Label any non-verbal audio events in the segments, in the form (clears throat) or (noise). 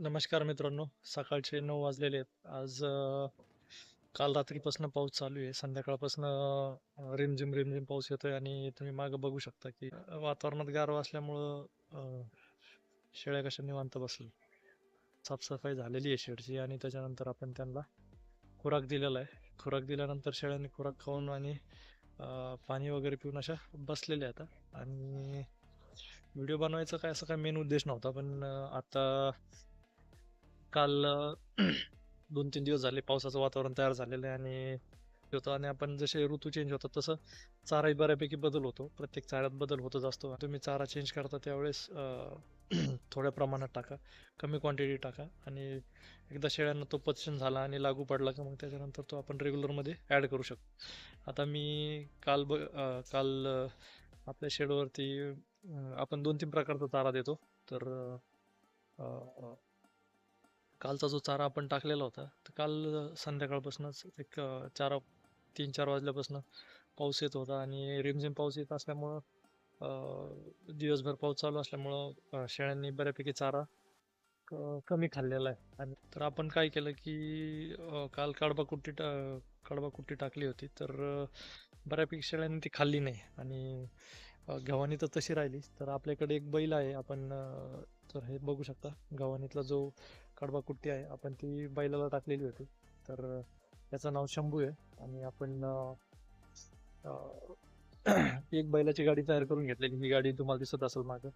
नमस्कार मित्रांनो सकाळचे नऊ वाजलेले आहेत. आज काल रात्रीपासून पाऊस चालू आहे. संध्याकाळपासून रिमझिम रिमझिम पाऊस येतोय आणि तुम्ही मागं बघू शकता की वातावरणात गारवा असल्यामुळं शेळ्या कशा निवांत बसल्या. साफसफाई झालेली आहे शेडची आणि त्याच्यानंतर आपण त्यांना खुराक दिलेला आहे. खुराक दिल्यानंतर शेळ्यांनी खुराक खाऊन आणि पाणी वगैरे पिऊन अशा बसलेल्या आहेत. आता. आणि व्हिडिओ बनवायचा काय असा काय मेन उद्देश नव्हता पण आता काल (clears throat) दोन तीन दिवस झाले पावसाचं वातावरण तयार झालेलं आहे आणि होतं आणि आपण जसे ऋतू चेंज होतात तसं चाराही बऱ्यापैकी बदल होतो. प्रत्येक चाऱ्यात बदल होतच असतो. तुम्ही चारा चेंज करता त्यावेळेस (clears throat) थोड्या प्रमाणात टाका. कमी क्वांटिटी टाका आणि एकदा शेळ्यांना तो पचन झाला आणि लागू पडला का मग त्याच्यानंतर तो आपण रेग्युलरमध्ये ॲड करू शकतो. आता मी काल ब काल आपल्या शेडवरती आपण दोन तीन प्रकारचा चारा देतो. तर कालचा जो चारा आपण टाकलेला होता तर काल संध्याकाळपासूनच एक चारा तीन चार वाजल्यापासून पाऊस येत होता आणि रिमझिम पाऊस येत असल्यामुळं दिवसभर पाऊस चालू असल्यामुळं शेळ्यांनी बऱ्यापैकी चारा कमी खाल्लेला आहे. आणि तर आपण काय केलं की काल कडबा कुट्टी टा कडबा कुट्टी टाकली होती तर बऱ्यापैकी शेळ्यांनी ती खाल्ली नाही. आणि गव्हाणी तर तशी राहिली तर आपल्याकडे एक बैल आहे आपण तर हे बघू शकता गव्हाणीतला जो कडबा कुट्टी आहे. आपण ती बैलाला टाकलेली होती. तर याचं नाव शंभू आहे. आणि आपण (clears throat) एक बैलाची गाडी तयार करून घेतलेली. ही गाडी तुम्हाला दिसत असेल मागं.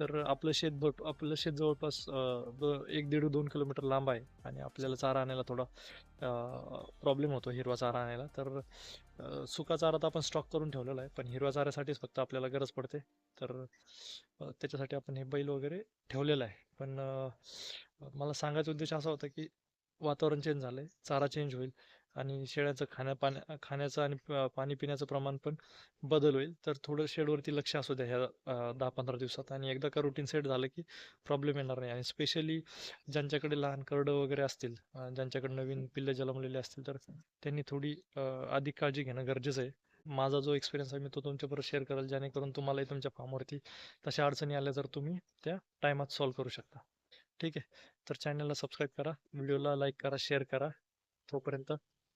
तर आपलं शेत भट आपलं शेत जवळपास एक दीड दोन किलोमीटर लांब आहे आणि आपल्याला चारा आणायला थोडा प्रॉब्लेम होतो हिरवा चारा आणायला. तर सुका चारा तर आपण स्टॉक करून ठेवलेला आहे पण हिरवा चाऱ्यासाठीच फक्त आपल्याला गरज पडते. तर त्याच्यासाठी आपण हे बैल वगैरे ठेवलेलं आहे. पण मला सांगायचा उद्देश असा होता की वातावरण चेंज झालं आहे चारा चेंज होईल. आणि शेळ्याचं खाण्या पाण्या खाण्याचं आणि पाणी पिण्याचं प्रमाण पण बदल होईल. तर थोडं शेडवरती लक्ष असू द्या ह्या दहा पंधरा दिवसात. आणि एकदा का रुटीन सेट झालं की प्रॉब्लेम येणार नाही. आणि स्पेशली ज्यांच्याकडे लहान करडं वगैरे असतील ज्यांच्याकडे नवीन पिल्ले जन्मलेले असतील तर त्यांनी थोडी अधिक काळजी घेणं गरजेचं आहे. माझा जो एक्सपिरियन्स आहे मी तो तुमच्याबरोबर शेअर करेल जेणेकरून तुम्हालाही तुमच्या फार्मवरती तशा अडचणी आल्या तर तुम्ही त्या टायमात सॉल्व्ह करू शकता. ठीक आहे? तर चॅनलला सबस्क्राईब करा व्हिडिओला लाईक करा शेअर करा. तोपर्यंत